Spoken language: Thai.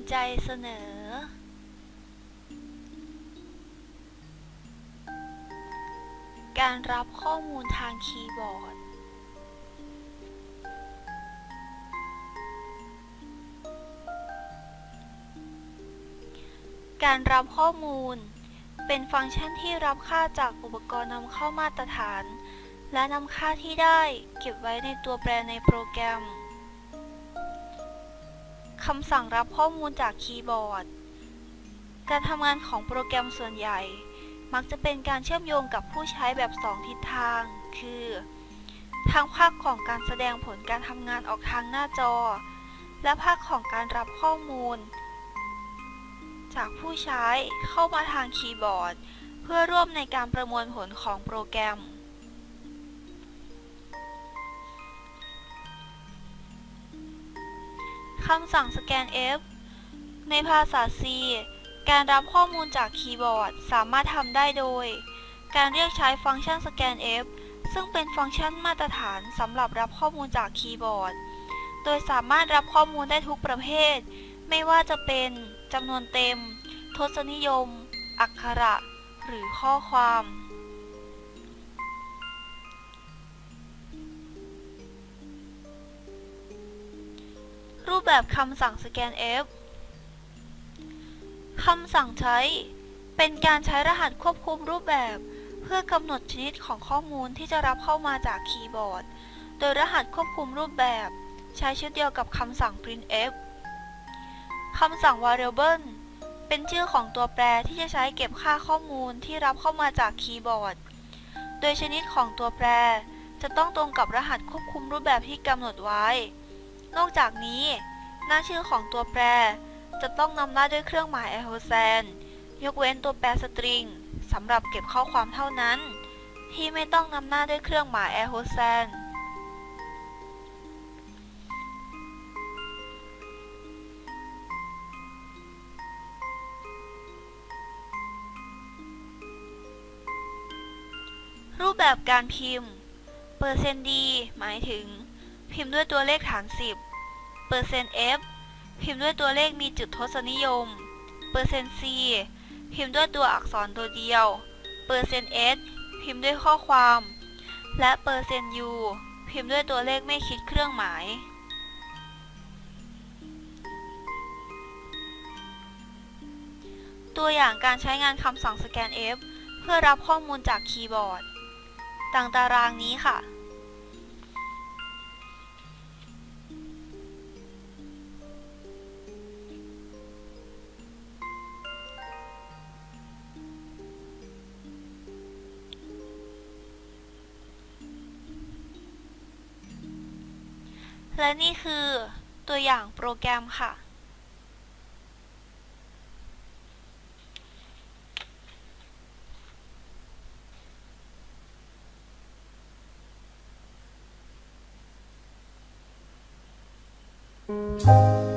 มิใจเสนอ การรับข้อมูลทางคีย์บอร์ด การรับข้อมูล เป็นฟังก์ชันที่รับค่าจากอุปกรณ์นำเข้ามาตรฐาน และนำค่าที่ได้เก็บไว้ในตัวแปรในโปรแกรม คำสั่งรับข้อมูลจากคีย์บอร์ด การทำงานของโปรแกรมส่วนใหญ่ มักจะเป็นการเชื่อมโยงกับผู้ใช้แบบ2ทิศทาง คือ ทางภาคของการแสดงผลการทำงานออกทางหน้าจอ และภาคของการรับข้อมูล จากผู้ใช้เข้ามาทางคีย์บอร์ด เพื่อร่วมในการประมวลผลของโปรแกรม คำสั่ง scanf ในภาษา C การรับข้อมูลจากคีย์บอร์ดสามารถทำได้โดย การเรียกใช้ฟังก์ชัน scanf ซึ่งเป็นฟังก์ชันมาตรฐานสำหรับรับข้อมูลจากคีย์บอร์ด โดยสามารถรับข้อมูลได้ทุกประเภท ไม่ว่าจะเป็นจำนวนเต็ม ทศนิยม อักขระ หรือข้อความ รูปแบบคำสั่ง scanf คำสั่งใช้ เป็นการใช้รหัสควบคุมรูปแบบ เพื่อกำหนดชนิดของข้อมูลที่จะรับเข้ามาจากคีย์บอร์ด โดยรหัสควบคุมรูปแบบ ใช้ชุดเดียวกับคำสั่ง printf คำสั่ง variable เป็นชื่อของตัวแปรที่จะใช้เก็บค่าข้อมูลที่รับเข้ามาจากคีย์บอร์ด โดยชนิดของตัวแปรจะต้องตรงกับรหัสควบคุมรูปแบบที่กำหนดไว้ นอกจากนี้ หน้าชื่อของตัวแปร จะต้องนำหน้าด้วยเครื่องหมาย ampersand ยกเว้นตัวแปรสตริงสำหรับเก็บข้อความเท่านั้น ที่ไม่ต้องนำหน้าด้วยเครื่องหมาย ampersand รูปแบบการพิมพ์ เปอร์เซนต์ดีหมายถึง พิมพ์ด้วยตัวเลขฐาน 10เปอร์เซ็นต์ f พิมพ์ด้วยตัวเลขมีจุดทศนิยมเปอร์เซ็นต์ c พิมพ์ด้วยตัวอักษรตัวเดียวเปอร์เซ็นต์ s พิมพ์ด้วยข้อความ และเปอร์เซ็นต์ u พิมพ์ด้วยตัวเลขไม่คิดเครื่องหมายตัวอย่างการใช้งานคำสั่ง scanf เพื่อรับข้อมูลจากคีย์บอร์ดดังตารางนี้ค่ะ และนี่คือตัวอย่างโปรแกรมค่ะ Thank